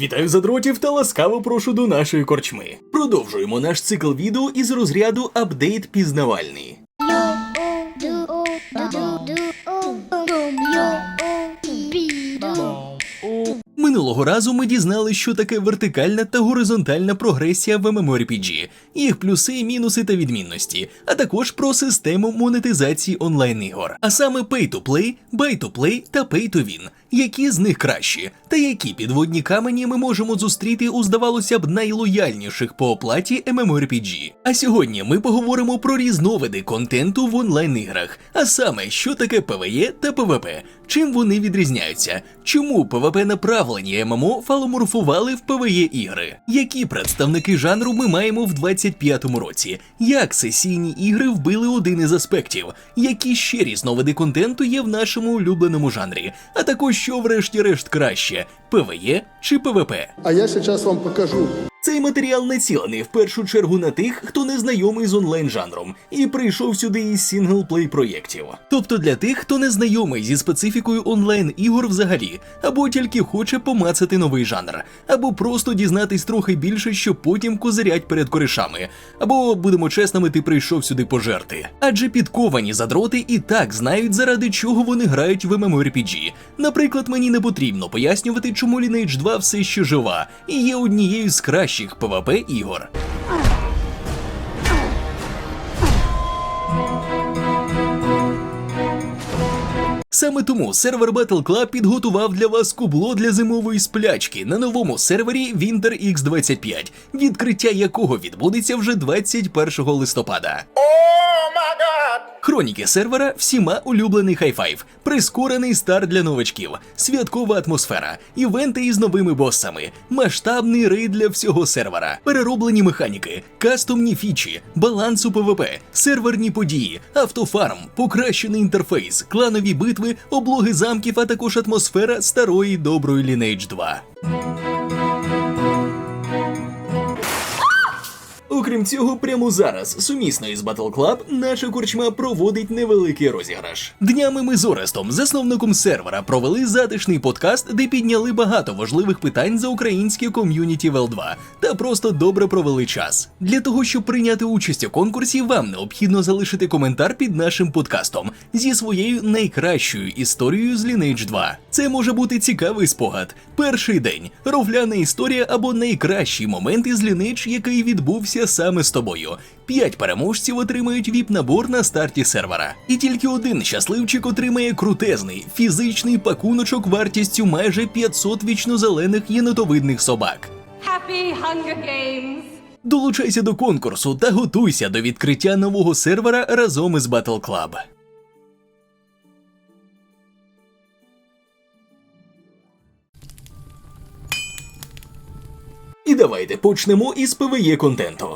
Вітаю задротів та ласкаво прошу до нашої корчми. Продовжуємо наш цикл відео із розряду апдейт пізнавальний. Минулого разу ми дізнали, що таке вертикальна та горизонтальна прогресія в MMORPG, їх плюси, мінуси та відмінності, а також про систему монетизації онлайн-ігор, а саме Pay-to-Play, Buy-to-Play та Pay-to-Win. Які з них кращі, та які підводні камені ми можемо зустріти у здавалося б найлояльніших по оплаті MMORPG. А сьогодні ми поговоримо про різновиди контенту в онлайн-іграх, а саме, що таке PvE та PvP, чим вони відрізняються, чому PvP направлені ММО фаломорфували в PvE ігри, які представники жанру ми маємо в 25-му році, як сесійні ігри вбили один із аспектів, які ще різновиди контенту є в нашому улюбленому жанрі, а також що врешті-решт краще ПВЕ чи ПВП? А я зараз вам покажу. Цей матеріал націлений в першу чергу на тих, хто не знайомий з онлайн-жанром і прийшов сюди із сінглплей проєктів. Тобто для тих, хто не знайомий зі специфікою онлайн-ігор взагалі, або тільки хоче помацати новий жанр, або просто дізнатись трохи більше, щоб потім козирять перед коришами, або будемо чесними, ти прийшов сюди пожерти. Адже підковані задроти і так знають, заради чого вони грають в MMORPG. Наприклад, мені не потрібно пояснювати, чому Lineage 2 все ще жива і є однією з кращих PvP ігор. Саме тому сервер Battle Club підготував для вас кубло для зимової сплячки на новому сервері Winter X25, відкриття якого відбудеться вже 21 листопада. Хроніки сервера всіма улюблений хай-файв, прискорений старт для новачків, святкова атмосфера, івенти із новими боссами, масштабний рейд для всього сервера, перероблені механіки, кастомні фічі, баланс у ПВП, серверні події, автофарм, покращений інтерфейс, кланові битви, облоги замків, а також атмосфера старої доброї Lineage 2. Окрім цього, прямо зараз, сумісно із Battle Club, наша корчма проводить невеликий розіграш. Днями ми з Орестом, засновником сервера, провели затишний подкаст, де підняли багато важливих питань за українське ком'юніті в L2 та просто добре провели час. Для того, щоб прийняти участь у конкурсі, вам необхідно залишити коментар під нашим подкастом зі своєю найкращою історією з Lineage 2. Це може бути цікавий спогад, перший день, ровляна історія або найкращий момент із Lineage, який відбувся саме з тобою. П'ять переможців отримають віп-набор на старті сервера. І тільки один щасливчик отримає крутезний фізичний пакуночок вартістю майже 500 вічнозелених єнотовидних собак. Happy Hunger Games! Долучайся до конкурсу та готуйся до відкриття нового сервера разом із Battle Club. І давайте почнемо із PvE контенту.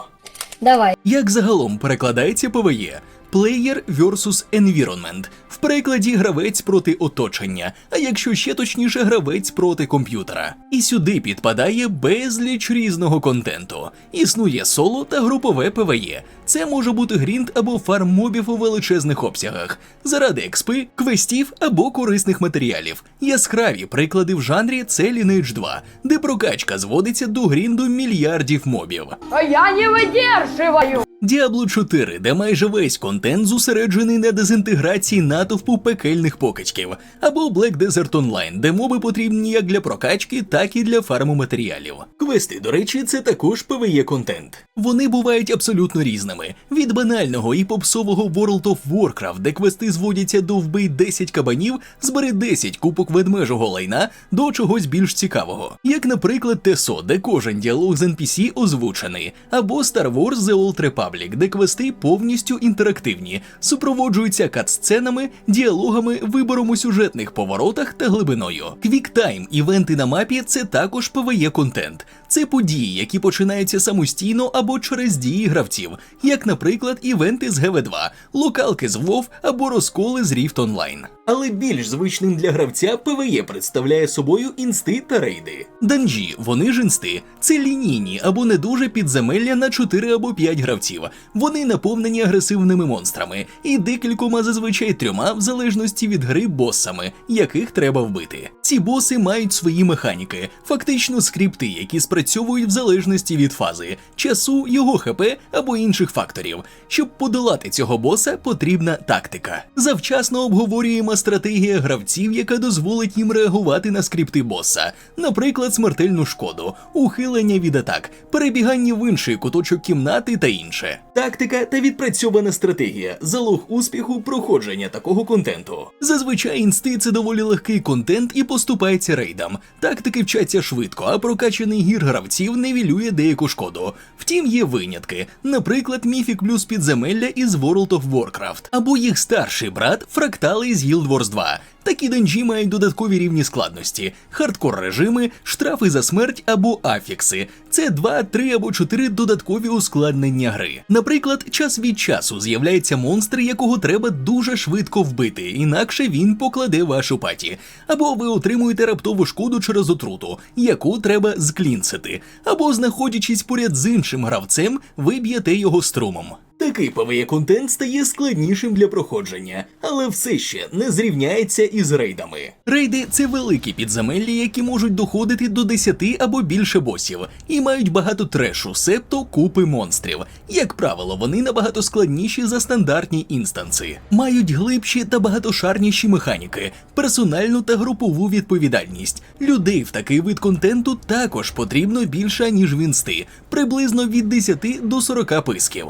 Давай. Як загалом перекладається PvE? Player versus Environment. В перекладі гравець проти оточення, а якщо ще точніше, гравець проти комп'ютера. І сюди підпадає безліч різного контенту. Існує соло та групове PvE. Це може бути грінд або фарм мобів у величезних обсягах, заради експи, квестів або корисних матеріалів. Яскраві приклади в жанрі це Lineage 2, де прокачка зводиться до грінду мільярдів мобів. А я не выдерживаю! Diablo 4, де майже весь контент зосереджений на дезінтеграції натовпу пекельних покидьків, або Black Desert Online, де моби потрібні як для прокачки, так і для фарму матеріалів. Квести, до речі, це також PvE контент. Вони бувають абсолютно різними: від банального і попсового World of Warcraft, де квести зводяться до вбий 10 кабанів, збери 10 кубок ведмежого лайна до чогось більш цікавого, як, наприклад, Тесо, де кожен діалог з NPC озвучений, або Star Wars The Old Republic, де квести повністю інтерактивні, супроводжуються кат-сценами, діалогами, вибором у сюжетних поворотах та глибиною. Квіктайм івенти на мапі це також PvE контент. Це події, які починаються самостійно або через дії гравців, як, наприклад, івенти з ГВ2, локалки з WoW або розколи з Rift Online. Але більш звичним для гравця ПВЕ представляє собою інсти та рейди. Данжі, вони ж інсти, це лінійні або не дуже підземелля на 4 або 5 гравців. Вони наповнені агресивними монстрами і декількома зазвичай трьома, в залежності від гри боссами, яких треба вбити. Ці боси мають свої механіки, фактично скрипти, які спрацьовують в залежності від фази, часу, його ХП або інших факторів. Щоб подолати цього боса, потрібна тактика. Завчасно обговорюємо стратегія гравців, яка дозволить їм реагувати на скрипти боса, наприклад, смертельну шкоду, ухилення від атак, перебігання в інший куточок кімнати та інше. Тактика та відпрацьована стратегія залог успіху проходження такого контенту. Зазвичай інсти це доволі легкий контент і поступається рейдам. Тактики вчаться швидко, а прокачаний гір гравців невілює деяку шкоду. Втім, є винятки, наприклад, Міфік плюс підземелля із World of Warcraft, або їх старший брат фрактали із Guild Wars 2. Такі денджі мають додаткові рівні складності, хардкор режими, штрафи за смерть або афікси. Це 2, 3 або 4 додаткові ускладнення гри. Наприклад, час від часу з'являється монстр, якого треба дуже швидко вбити, інакше він покладе вашу паті. Або ви отримуєте раптову шкоду через отруту, яку треба зклінцити, або знаходячись поряд з іншим гравцем, ви б'єте його струмом. Такий ПВЕ контент стає складнішим для проходження, але все ще не зрівняється із рейдами. Рейди це великі підземелля, які можуть доходити до 10 або більше босів, і мають багато трешу, себто купи монстрів. Як правило, вони набагато складніші за стандартні інстанси, мають глибші та багатошарніші механіки, персональну та групову відповідальність. Людей в такий вид контенту також потрібно більше ніж в інсти, приблизно від 10 до 40 писків.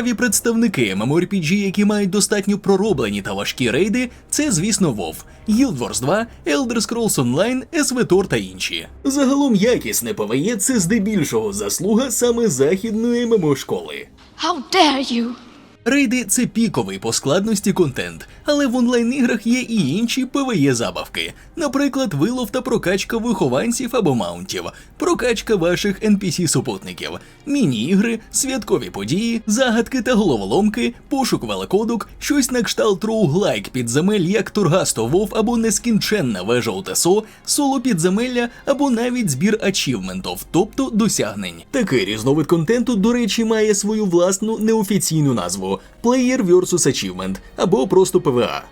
Яскраві представники MMORPG, які мають достатньо пророблені та важкі рейди, це, звісно, WoW, Guild Wars 2, Elder Scrolls Online, SVTOR та інші. Загалом якісне ПВЄ – це здебільшого заслуга саме західної ММО школи. How dare you! Рейди це піковий по складності контент, але в онлайн-іграх є і інші ПВЕ забавки, наприклад, вилов та прокачка вихованців або маунтів, прокачка ваших NPC-супутників, міні-ігри, святкові події, загадки та головоломки, пошук великодок, щось на кшталт роуглайк підземель, як Тургасто Вов або нескінченна вежа у ТСО, соло підземелля або навіть збір ачівментів, тобто досягнень. Такий різновид контенту, до речі, має свою власну неофіційну назву Player vs. Achievement або просто ПВА.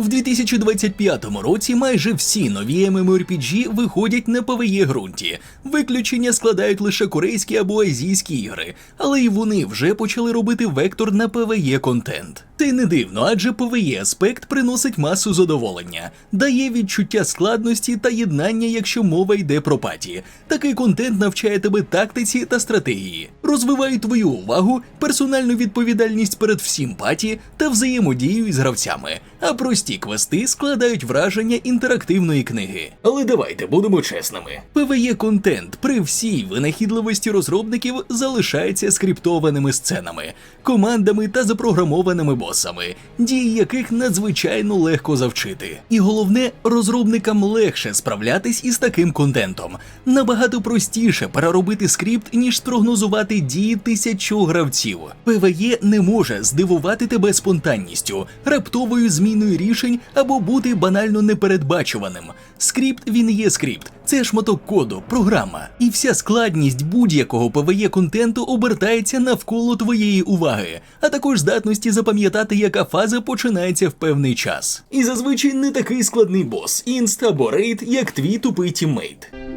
В 2025 році майже всі нові MMORPG виходять на PvE ґрунті. Виключення складають лише корейські або азійські ігри, але й вони вже почали робити вектор на PvE контент. Це не дивно, адже PvE аспект приносить масу задоволення, дає відчуття складності та єднання, якщо мова йде про паті. Такий контент навчає тебе тактиці та стратегії, розвиває твою увагу, персональну відповідальність перед всім паті та взаємодію із гравцями. А прості квести складають враження інтерактивної книги. Але давайте будемо чесними. PvE контент при всій винахідливості розробників залишається скриптованими сценами, командами та запрограмованими босами, дії яких надзвичайно легко завчити. І головне, розробникам легше справлятись із таким контентом. Набагато простіше переробити скрипт, ніж спрогнозувати дії тисячу гравців. PvE не може здивувати тебе спонтанністю, раптовою зміною рішень або бути банально непередбачуваним. Скрипт він є скрипт, це шматок коду, програма. І вся складність будь-якого PvE контенту обертається навколо твоєї уваги, а також здатності запам'ятати, яка фаза починається в певний час. І зазвичай не такий складний бос, інст або рейд, як твій тупий тіммейт.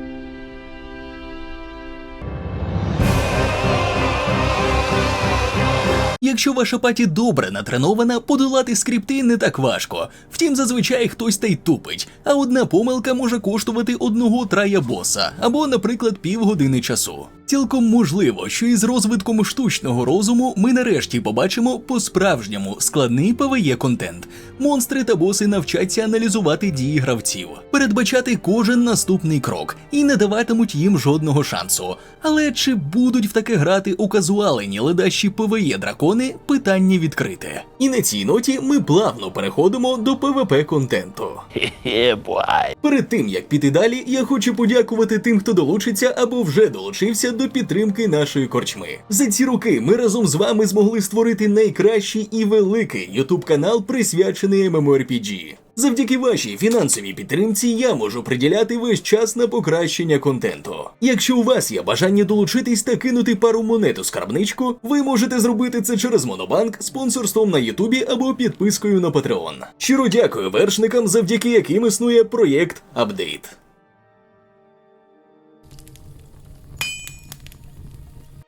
Якщо ваша паті добре натренована, подолати скрипти не так важко. Втім, зазвичай хтось та й тупить, а одна помилка може коштувати одного трая боса або, наприклад, півгодини часу. Цілком можливо, що із розвитком штучного розуму ми нарешті побачимо по-справжньому складний PvE контент. Монстри та боси навчаться аналізувати дії гравців, передбачати кожен наступний крок і не даватимуть їм жодного шансу. Але чи будуть в таке грати у казуалені ледащі PvE дракони? Питання відкрите. І на цій ноті ми плавно переходимо до ПВП контенту. Перед тим як піти далі, я хочу подякувати тим, хто долучиться або вже долучився до підтримки нашої корчми. За ці роки ми разом з вами змогли створити найкращий і великий YouTube канал, присвячений MMORPG. Завдяки вашій фінансовій підтримці я можу приділяти весь час на покращення контенту. Якщо у вас є бажання долучитись та кинути пару монет у скарбничку, ви можете зробити це через Монобанк, спонсорством на Ютубі або підпискою на Patreon. Щиро дякую вершникам, завдяки яким існує проєкт Апдейт.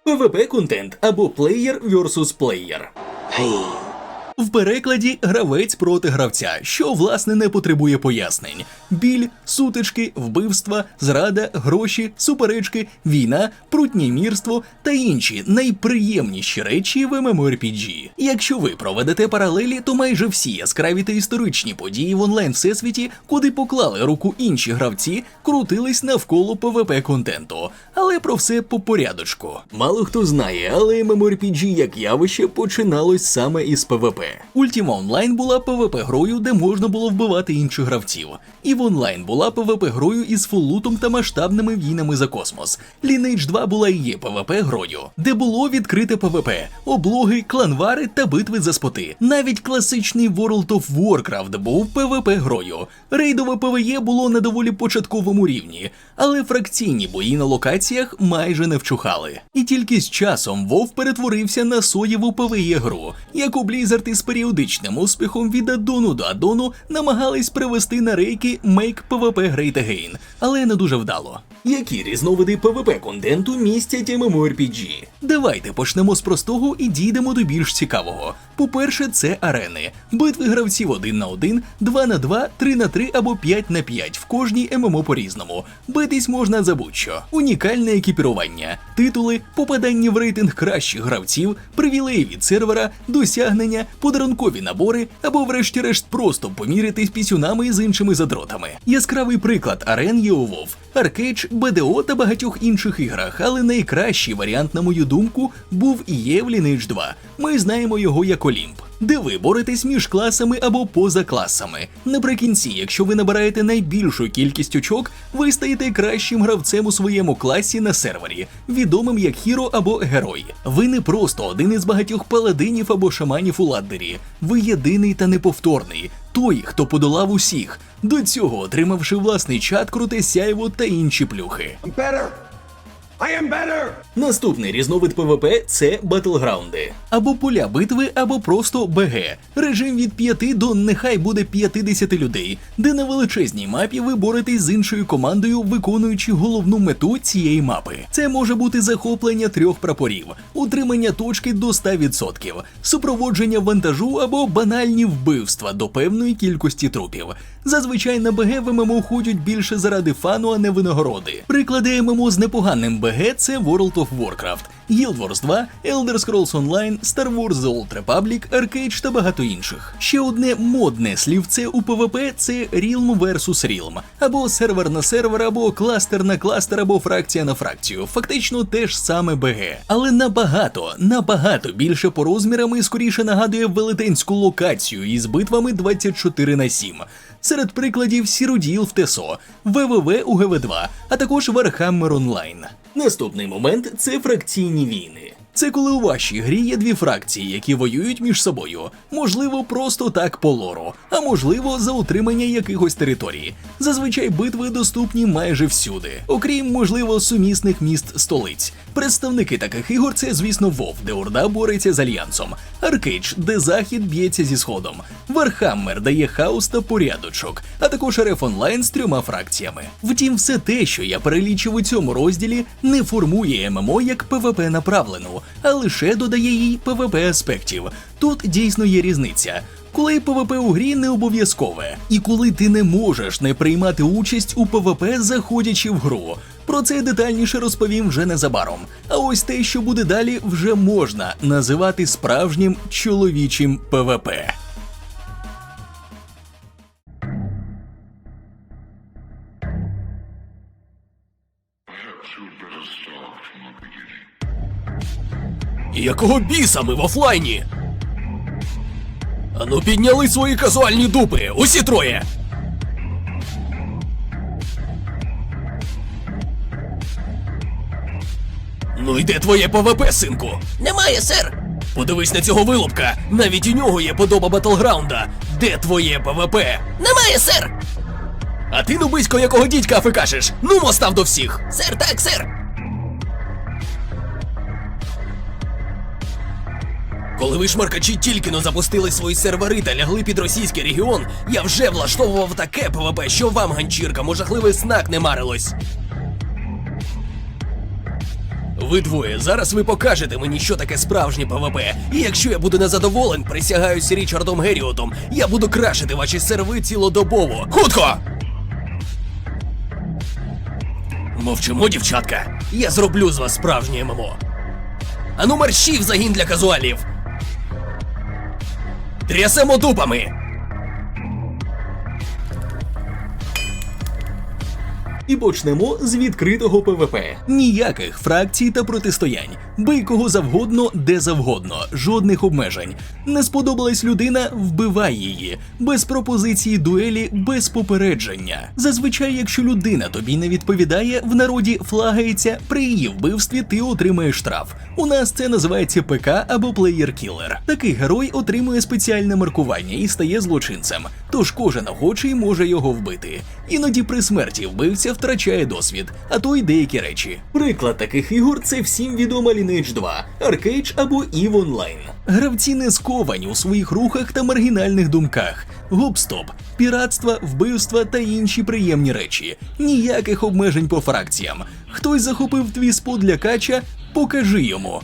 PvP контент або Player vs Player. В перекладі гравець проти гравця, що власне не потребує пояснень: біль, сутички, вбивства, зрада, гроші, суперечки, війна, прутнімірство та інші найприємніші речі в MMORPG. Якщо ви проведете паралелі, то майже всі яскраві та історичні події в онлайн всесвіті, куди поклали руку інші гравці, крутились навколо PvP контенту. Але про все по порядочку. Мало хто знає, але MMORPG як явище починалось саме із PvP. Ultima Online була PvP грою, де можна було вбивати інших гравців. І в онлайн була PvP грою із фуллутом та масштабними війнами за космос. Lineage 2 була і є PvP грою, де було відкрите PvP, облоги, кланвари та битви за споти. Навіть класичний World of Warcraft був PvP грою. Рейдове PvE було на доволі початковому рівні, але фракційні бої на локаціях майже не вчухали. І тільки з часом WoW перетворився на соєву PvE гру, яку Blizzard із періодичним успіхом від аддону до аддону намагались привести на рейки Make PvP Great Again, але не дуже вдало. Які різновиди PvP контенту містять MMORPG? Давайте почнемо з простого і дійдемо до більш цікавого. По-перше, це арени, битви гравців 1 на 1, 2 на 2, 3 на 3 або 5 на 5 в кожній ММО по-різному. Битись можна за будь-що. Унікальне екіпірування, титули, попадання в рейтинг кращих гравців, привілеї від сервера, досягнення, подарункові набори або, врешті-решт, просто помірятись пісюнами з іншими задротами. Яскравий приклад арен є у WoW, Аркейдж, БДО та багатьох інших іграх, але найкращий варіант, на мою думку, був і є в Lineage 2. Ми знаємо його як Олімп. Де ви боретесь між класами або поза класами. Наприкінці, якщо ви набираєте найбільшу кількість очок, ви стаєте кращим гравцем у своєму класі на сервері, відомим як хіро або герой. Ви не просто один із багатьох паладинів або шаманів у ладдері. Ви єдиний та неповторний, той, хто подолав усіх, до цього отримавши власний чат, круте сяйво та інші плюхи. I am better. Наступний різновид ПВП це батлграунди. Або поля битви, або просто БГ. Режим від 5 до нехай буде 50 людей, де на величезній мапі ви боретесь з іншою командою, виконуючи головну мету цієї мапи. Це може бути захоплення трьох прапорів, утримання точки до 100%, супроводження вантажу або банальні вбивства до певної кількості трупів. Зазвичай на БГ в ММО ходять більше заради фану, а не винагороди. Приклади ММО з непоганим БГ це World of Warcraft, Guild Wars 2, Elder Scrolls Online, Star Wars The Old Republic, Arcade та багато інших. Ще одне модне слівце у PvP це Realm vs Realm, або сервер на сервер, або кластер на кластер, або фракція на фракцію. Фактично те ж саме БГ. Але набагато, набагато більше по розмірам і скоріше нагадує велетенську локацію із битвами 24 на 7. Серед прикладів Сіруділ в ТЕСО, ВВВ у ГВ2, а також Вархаммер Онлайн. Наступний момент це фракційні війни. Це коли у вашій грі є дві фракції, які воюють між собою. Можливо, просто так по лору, а можливо, за утримання якихось територій. Зазвичай битви доступні майже всюди, окрім, можливо, сумісних міст столиць. Представники таких ігор це, звісно, Вов, де Орда бореться з альянсом, Аркейдж, де захід б'ється зі сходом, Вархаммер дає хаос та порядочок, а також РФ онлайн з трьома фракціями. Втім, все те, що я перелічив у цьому розділі, не формує ММО як ПВП направлену, а лише додає їй ПВП аспектів. Тут дійсно є різниця. Коли ПВП у грі не обов'язкове, і коли ти не можеш не приймати участь у ПВП, заходячи в гру. Про це детальніше розповім вже незабаром. А ось те, що буде далі, вже можна називати справжнім чоловічим ПВП. Якого біса ми в офлайні? Ану підняли свої казуальні дупи, усі троє. Ну йде твоє ПВП, синку? Немає, сер. Подивись на цього вилупка. Навіть у нього є подоба батлграунда. Де твоє ПВП? Немає, сер. А ти нубисько якого дідька афикашиш? Ну, мостав до всіх. Сер, так, сер. Коли ви шмаркачі тільки но запустили свої сервери та лягли під російський регіон, я вже влаштовував таке ПВП, що вам, ганчіркам, жахливий снак не марилось. Ви двоє, зараз ви покажете мені, що таке справжнє ПВП. І якщо я буду незадоволен, присягаюсь Річардом Геріотом, я буду крашити ваші серви цілодобово. Хутко! Мовчимо, дівчатка. Я зроблю з вас справжнє ММО. Ану мерщій в загін для казуалів. Трясемо дупами. І почнемо з відкритого ПВП. Ніяких фракцій та протистоянь. Бий кого завгодно, де завгодно, жодних обмежень. Не сподобалась людина, вбивай її. Без пропозиції дуелі, без попередження. Зазвичай, якщо людина тобі не відповідає, в народі флагається при її вбивстві ти отримаєш штраф. У нас це називається ПК або плеєр-кілер. Такий герой отримує спеціальне маркування і стає злочинцем. Тож кожен охочий може його вбити. Іноді при смерті вбивця втрачає досвід, а то й деякі речі. Приклад таких ігор це всім відома Lineage 2, Arcade або EVE Online. Гравці не сковані у своїх рухах та маргінальних думках. Гоп-стоп, піратства, вбивства та інші приємні речі. Ніяких обмежень по фракціям. Хтось захопив твій спот для кача, покажи йому.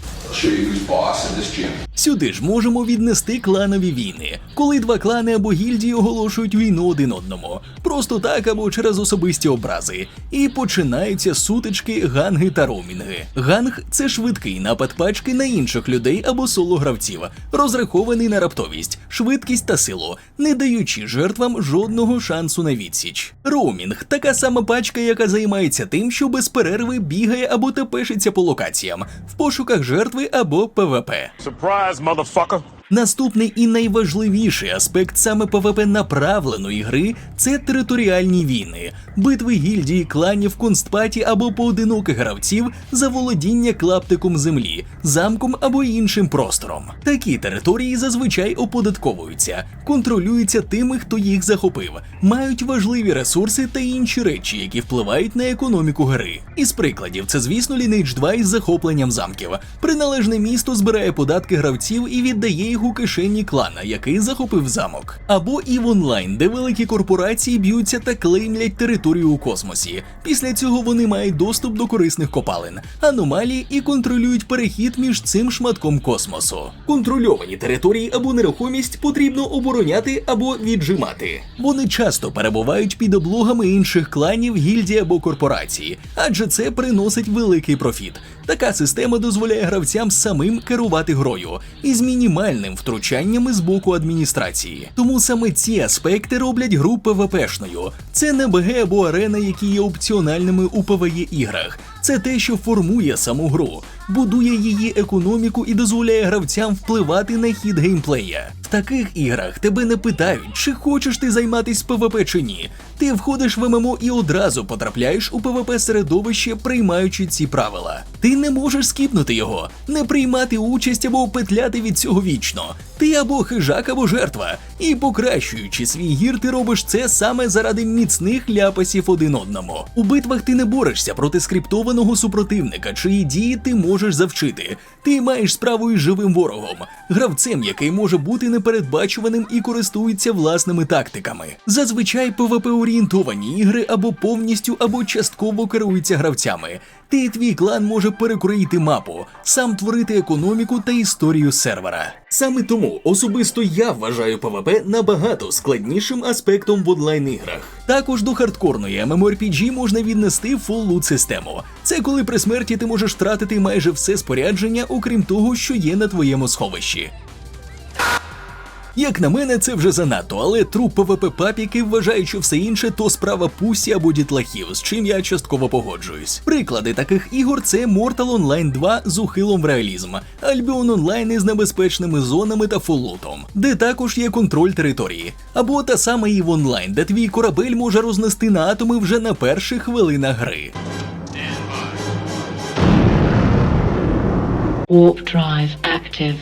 Сюди ж можемо віднести кланові війни, коли два клани або гільдії оголошують війну один одному, просто так або через особисті образи. І починаються сутички, ганги та роумінги. Ганг це швидкий напад пачки на інших людей або соло-гравців, розрахований на раптовість, швидкість та силу, не даючи жертвам жодного шансу на відсіч. Роумінг така сама пачка, яка займається тим, що без перерви бігає або тепешиться по локаціям в пошуках жертви або ПВП. Surprise, motherfucker. Наступний і найважливіший аспект саме ПВП направленої гри це територіальні війни, битви гільдії, кланів, констпаті або поодиноких гравців за володіння клаптиком землі, замком або іншим простором. Такі території зазвичай оподатковуються, контролюються тими, хто їх захопив, мають важливі ресурси та інші речі, які впливають на економіку гри. Із прикладів, це звісно Lineage 2 із захопленням замків. Приналежне місто збирає податки гравців і віддає їх у кишені клана, який захопив замок. Або EVE Online, де великі корпорації б'ються та клеймлять територію у космосі. Після цього вони мають доступ до корисних копалин, аномалій і контролюють перехід між цим шматком космосу. Контрольовані території або нерухомість потрібно обороняти або віджимати. Вони часто перебувають під облогами інших кланів, гільдій або корпорацій, адже це приносить великий профіт. Така система дозволяє гравцям самим керувати грою із мінімальним втручаннями з боку адміністрації. Тому саме ці аспекти роблять гру ПВПшною. Це не БГ або арена, які є опціональними у ПВЄ іграх. Це те, що формує саму гру, будує її економіку і дозволяє гравцям впливати на хід геймплея. В таких іграх тебе не питають, чи хочеш ти займатися ПВП чи ні. Ти входиш в ММО і одразу потрапляєш у ПВП середовище, приймаючи ці правила. Ти не можеш скіпнути його, не приймати участь або петляти від цього вічно. Ти або хижак, або жертва. І покращуючи свій гір, ти робиш це саме заради міцних ляпасів один одному. У битвах ти не борешся проти скриптованого супротивника, чиї дії ти можеш завчити. Ти маєш справу із живим ворогом, гравцем, який може бути непередбачуваним і користується власними тактиками. Зазвичай пвп орієнтовані ігри або повністю або частково керуються гравцями. Ти і твій клан може перекроїти мапу, сам творити економіку та історію сервера. Саме тому особисто я вважаю PvP набагато складнішим аспектом в онлайн іграх. Також до хардкорної MMORPG можна віднести full loot систему. Це коли при смерті ти можеш втратити майже все спорядження, окрім того, що є на твоєму сховищі. Як на мене, це вже занадто, але труп ПВП папіки вважають, що все інше то справа пусі або дітлахів, з чим я частково погоджуюсь. Приклади таких ігор це Mortal Online 2 з ухилом в реалізм, Albion Online із небезпечними зонами та фоллутом, де також є контроль території, або та сама EVE Online, де твій корабель може рознести на атоми вже на перших хвилинах гри. Warp drive active.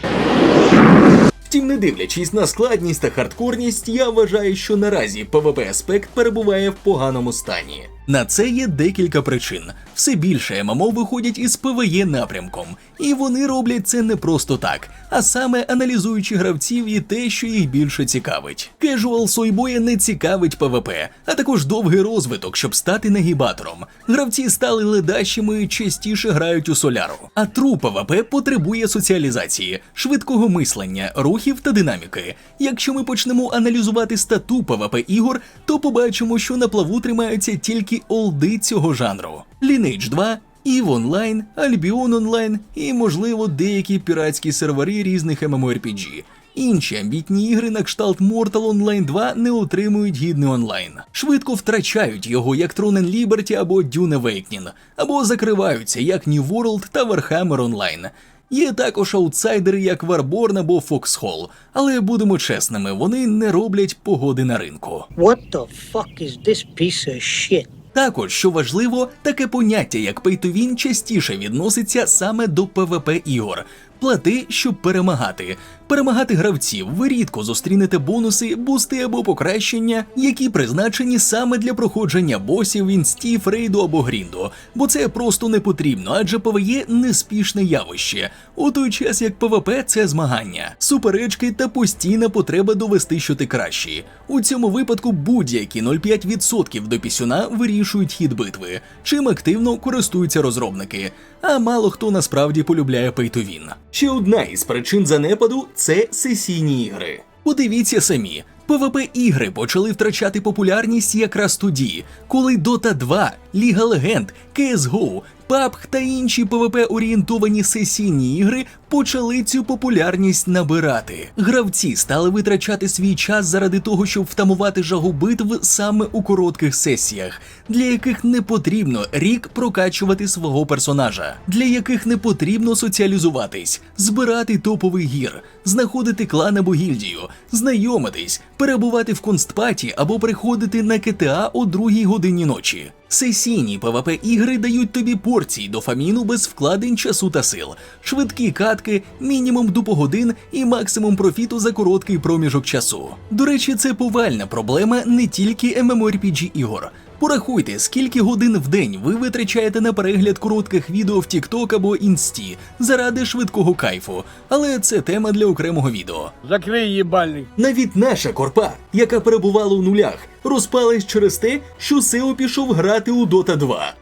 Втім, не дивлячись на складність та хардкорність, я вважаю, що наразі PvP аспект перебуває в поганому стані. На це є декілька причин. Все більше ММО виходять із ПВЕ напрямком, і вони роблять це не просто так, а саме аналізуючи гравців і те, що їх більше цікавить. Кежуал сойбоя не цікавить ПВП, а також довгий розвиток, щоб стати нагібатором. Гравці стали ледащими і частіше грають у соляру. А тру ПВП потребує соціалізації, швидкого мислення, рухів та динаміки. Якщо ми почнемо аналізувати стату ПВП ігор, то побачимо, що на плаву тримаються тільки олди цього жанру. Lineage 2, EVE Online, Albion Online і, можливо, деякі піратські сервери різних MMORPG. Інші амбітні ігри на кшталт Mortal Online 2 не отримують гідний онлайн. Швидко втрачають його як Tron Liberty або Dune Awakening, або закриваються як New World та Warhammer Online. Є також аутсайдери, як Warborn або Foxhole, але будемо чесними, вони не роблять погоди на ринку. What the fuck is this piece of shit? Також, що важливо, таке поняття, як Pay-to-Win частіше відноситься саме до PvP ігор. Плати, щоб перемагати. Перемагати гравців ви рідко зустрінете бонуси, бусти або покращення, які призначені саме для проходження босів, інстів, рейду або грінду, бо це просто не потрібно, адже ПВЕ неспішне явище, у той час як ПВП це змагання, суперечки та постійна потреба довести, що ти кращий. У цьому випадку будь-які 0,5% до пісюна вирішують хід битви, чим активно користуються розробники. А мало хто насправді полюбляє Pay-to-Win. Ще одна із причин занепаду це сесійні ігри. Подивіться самі. PvP ігри почали втрачати популярність якраз тоді, коли Dota 2, Ліга Легенд, CSGO, PUBG та інші PvP орієнтовані сесійні ігри почали цю популярність набирати. Гравці стали витрачати свій час заради того, щоб втамувати жагу битв саме у коротких сесіях, для яких не потрібно рік прокачувати свого персонажа, для яких не потрібно соціалізуватись, збирати топовий гір, знаходити клан або гільдію, знайомитись, перебувати в констпаті або приходити на КТА о другій годині ночі. Сесійні PvP ігри дають тобі порції дофаміну без вкладень часу та сил, швидкі катки, мінімум дупогодин і максимум профіту за короткий проміжок часу. До речі, це повальна проблема не тільки MMORPG ігор. Порахуйте, скільки годин в день ви витрачаєте на перегляд коротких відео в TikTok або Інсті заради швидкого кайфу, але це тема для окремого відео. Закрий їбальник. Навіть наша корпа, яка перебувала у нулях, розпалась через те, що Сео пішов грати у Dota 2.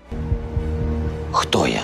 Хто я?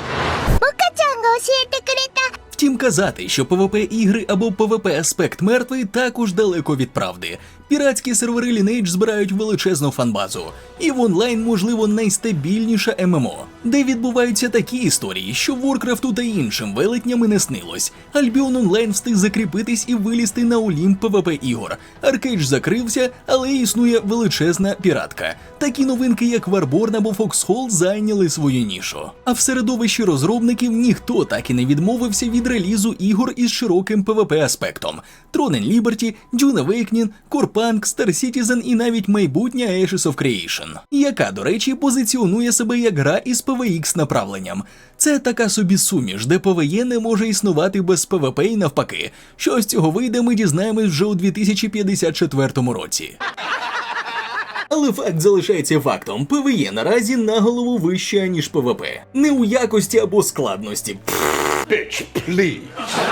Втім, казати, що PvP ігри або PvP аспект мертвий також далеко від правди. Піратські сервери Lineage збирають величезну фанбазу, і в онлайн, можливо, найстабільніша ММО, де відбуваються такі історії, що Warcraft та іншим велетням і не снилось. Albion Online встиг закріпитись і вилізти на олімп PvP ігор. Аркейдж закрився, але існує величезна піратка. Такі новинки, як Warborn або Foxhole, зайняли свою нішу. А в середовищі розробників ніхто так і не відмовився від релізу ігор із широким PvP аспектом: and Liberty, Dune Awakening, Core Punk, Star Citizen і навіть майбутня Ashes of Creation, яка, до речі, позиціонує себе як гра із PvX направленням. Це така собі суміш, де PvE не може існувати без PvP і навпаки. Що з цього вийде, ми дізнаємось вже у 2054 році. Але факт залишається фактом: ПВЕ наразі на голову вище, ніж ПВП. Не у якості або складності. Bitch, please.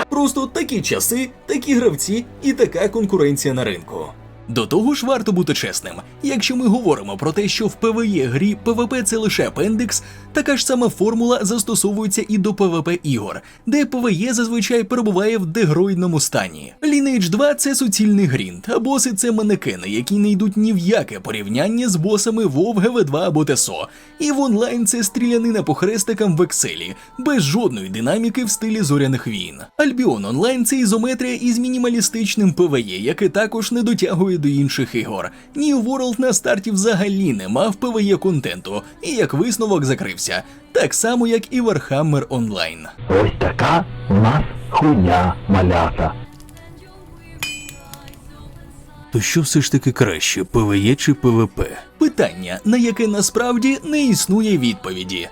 Просто такі часи, такі гравці і така конкуренція на ринку. До того ж, варто бути чесним. Якщо ми говоримо про те, що в ПВЕ грі ПВП це лише апендикс, така ж сама формула застосовується і до ПВП ігор, де ПВЕ зазвичай перебуває в дегроїдному стані. Lineage 2 це суцільний грінд, а боси це манекени, які не йдуть ні в яке порівняння з босами WoW, ГВ2 або ТСО. І в онлайн це стрілянина по хрестикам в Екселі, без жодної динаміки в стилі зоряних війн. Альбіон онлайн це ізометрія із мінімалістичним ПВЕ, яке також не дотягує до інших ігор. New World на старті взагалі не мав ПВЕ контенту, і як висновок закрився, так само як і Warhammer Online. Ось така у нас хуйня малята. То що все ж таки краще, ПВЕ чи ПВП? Питання, на яке насправді не існує відповіді.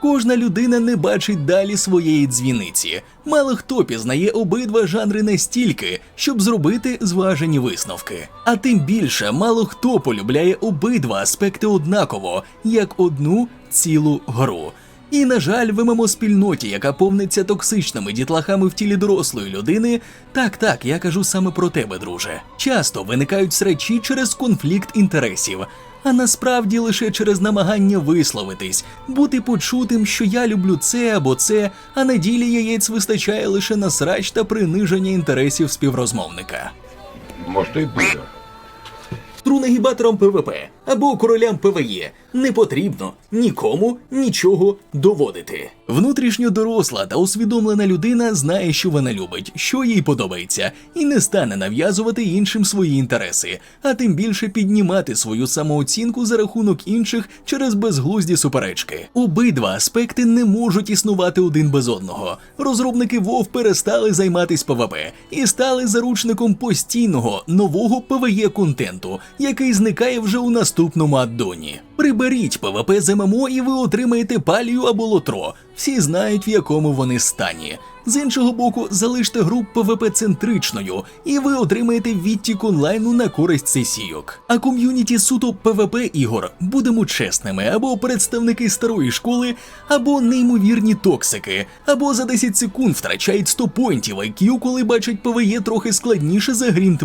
Кожна людина не бачить далі своєї дзвіниці. Мало хто пізнає обидва жанри настільки, щоб зробити зважені висновки. А тим більше мало хто полюбляє обидва аспекти однаково, як одну цілу гру. І, на жаль, в ММО спільноті, яка повниться токсичними дітлахами в тілі дорослої людини, так, так, я кажу саме про тебе, друже. Часто виникають срачі через конфлікт інтересів, а насправді лише через намагання висловитись, бути почутим, що я люблю це або це, а на ділі яєць вистачає лише на срач та приниження інтересів співрозмовника. Може, й буде. Трунагібаторам ПВП або королям ПВЕ не потрібно нікому нічого доводити. Внутрішньо доросла та усвідомлена людина знає, що вона любить, що їй подобається, і не стане нав'язувати іншим свої інтереси, а тим більше піднімати свою самооцінку за рахунок інших через безглузді суперечки. Обидва аспекти не можуть існувати один без одного. Розробники WoW перестали займатись ПВП і стали заручником постійного нового ПВЕ контенту, який зникає вже у наступному аддоні. Приберіть ПВП з ММО і ви отримаєте палію або лотро. Всі знають, в якому вони стані. З іншого боку, залиште гру ПВП центричною, і ви отримаєте відтік онлайну на користь сесійок. А ком'юніті суто ПВП ігор, будемо чесними, або представники старої школи, або неймовірні токсики, або за 10 секунд втрачають 100 поінтів IQ, коли бачать ПВЕ трохи складніше за грінт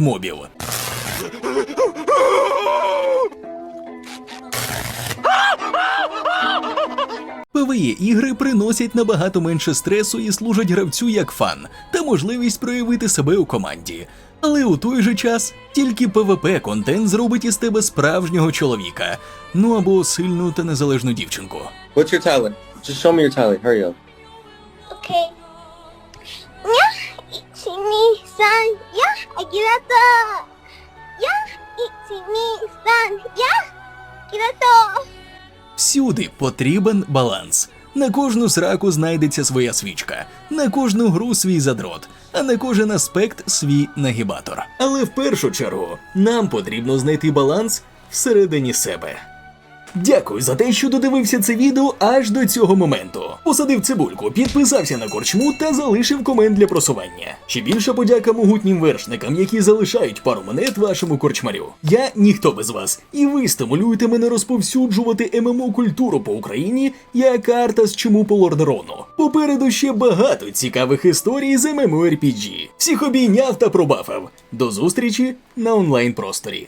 мобів. Ігри приносять набагато менше стресу і служать гравцю як фан та можливість проявити себе у команді. Але у той же час тільки ПВП контент зробить із тебе справжнього чоловіка, ну або сильну та незалежну дівчинку. What's your talent? Just show me your talent. Hurry up. Okay. Ya, ichini-san, ya, agirato. Ya, ichini-san, ya, agirato. Всюди потрібен баланс. На кожну сраку знайдеться своя свічка, на кожну гру свій задрот, а на кожен аспект свій нагібатор. Але в першу чергу нам потрібно знайти баланс всередині себе. Дякую за те, що додивився це відео аж до цього моменту. Посадив цибульку, підписався на корчму та залишив комент для просування. Ще більша подяка могутнім вершникам, які залишають пару монет вашому корчмарю. Я ніхто без вас, і ви стимулюєте мене розповсюджувати ММО культуру по Україні, як карта з чому по Лордерону. Попереду ще багато цікавих історій з MMORPG. Всіх обійняв та пробафав. До зустрічі на онлайн просторі.